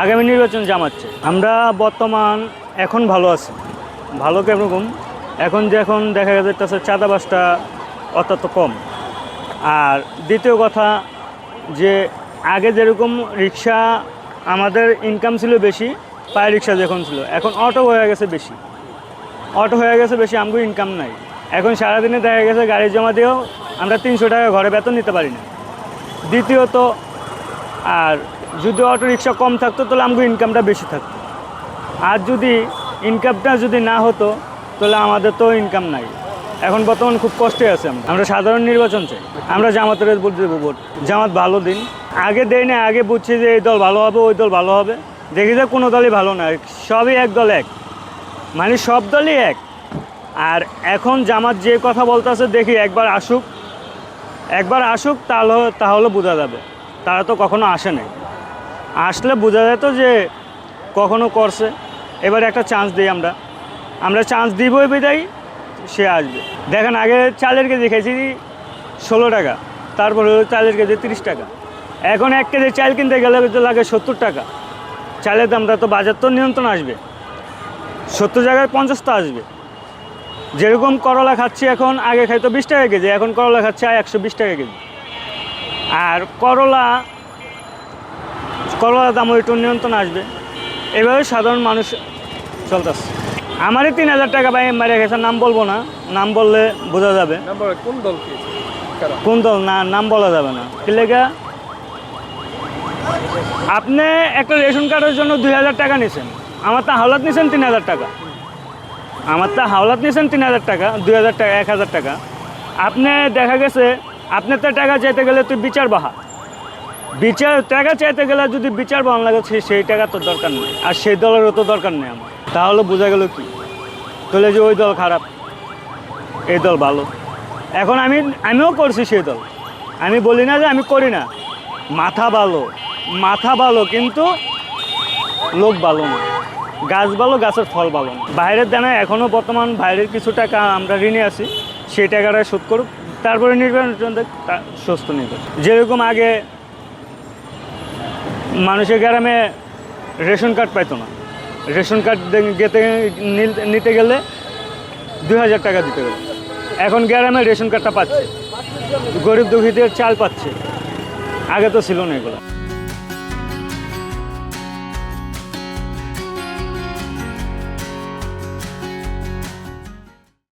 আগামী নির্বাচন জামাচ্ছে আমরা বর্তমান এখন ভালো আছি। ভালো কেরকম এখন যে এখন দেখা যাচ্ছে চাঁদাবাসটা অত্যন্ত কম। আর দ্বিতীয় কথা যে আগে যেরকম রিক্সা আমাদের ইনকাম ছিল বেশি, পায়ে রিক্সা যখন ছিল, এখন অটো হয়ে গেছে বেশি। অটো হয়ে গেছে বেশি, আমগো ইনকাম নাই। এখন সারাদিনে দেখা গেছে গাড়ি জমা দিয়েও আমরা তিনশো টাকা ঘরে বেতন নিতে পারি না। দ্বিতীয়ত, আর যদি অটো রিক্সা কম থাকতো, তাহলে আমগো ইনকামটা বেশি থাকতো। আর যদি ইনকামটা যদি না হতো, তাহলে আমাদের তো ইনকাম নাই। এখন বর্তমান খুব কষ্টে আছে আমরা। আমরা সাধারণ নির্বাচন চাই। আমরা জামাতের ভোট দেবো ভোট। জামাত ভালো দিন। আগে দেই না আগে বুঝছি যে এই দল ভালো হবে, ওই দল ভালো হবে। দেখি যে কোনো দলই ভালো না। সবই এক দল এক। মানে সব দলই এক। আর এখন জামাত যে কথা বলতেছে, দেখি একবার আসুক। একবার আসুক, তাহলে তাহলে বোঝা যাবে। তারা তো কখনো আসে নাই। আসলে বোঝা যেত যে কখনো করছে। এবার একটা চান্স দিই আমরা। আমরা চান্স দিবই বিদায়, সে আসবে। দেখেন, আগে চালের কেজি খেয়েছি ষোলো টাকা, তারপরে চালের কেজি তিরিশ টাকা। এখন এক কেজি চাল কিনতে গেলে লাগে সত্তর টাকা। চালের দামটা তো বাজার তো নিয়ন্ত্রণ আসবে। সত্তর জায়গায় পঞ্চাশ তো আসবে। যেরকম করলা খাচ্ছি এখন, আগে খাইতো বিশ টাকা কেজি, এখন করলা খাচ্ছি একশো বিশ টাকা কেজি। আর করলা করলার দামও একটু নিয়ন্ত্রণ আসবে। এভাবে সাধারণ মানুষ চলতেছে। আমারই তিন হাজার টাকা ভাই মারিয়া গেছে নাম বলব না। নাম বললে বোঝা যাবে। কোন কারা? কোন দল? না নাম বলা যাবে না। লেগা? আপনি একটা রেশন কার্ডের জন্য দুই হাজার টাকা নিছেন। আমার তা হাওলাত নিছেন তিন হাজার টাকা। আমার তা হাওলাত নিছেন তিন হাজার টাকা দুই হাজার টাকা এক হাজার টাকা। আপনি দেখা গেছে আপনার তো টাকা চাইতে গেলে তুই বিচার বাহা বিচার, টাকা চাইতে গেলে যদি বিচার বাহন লাগে সে- সেই টাকা তো দরকার নেই। আর সেই দলেরও তো দরকার নেই আমার। তাহলে বোঝা গেল কি? তাহলে যে ওই দল খারাপ, এই দল ভালো। এখন আমি, আমিও করছি সেই দল। আমি বলি না যে আমি করি না। মাথা ভালো মাথা ভালো, কিন্তু লোক ভালো না। গাছ ভালো, গাছের ফল ভালো না। বাইরের দানায় এখনও বর্তমান বাইরের কিছু টাকা আমরা ঋণে আছি, সেই টাকাটা শোধ করুক। তারপরে নির্বাচন সুস্থ নিবে যেরকম আগে মানুষের গ্রামে রেশন কার্ড পাইতো না। রেশন কার্ড গেতে নিতে গেলে দুই হাজার টাকা দিতে গেলে এখন গ্রামে রেশন কার্ডটা পাচ্ছে। গরিব দুঃখীদের চাল পাচ্ছে। আগে তো ছিল না এগুলো।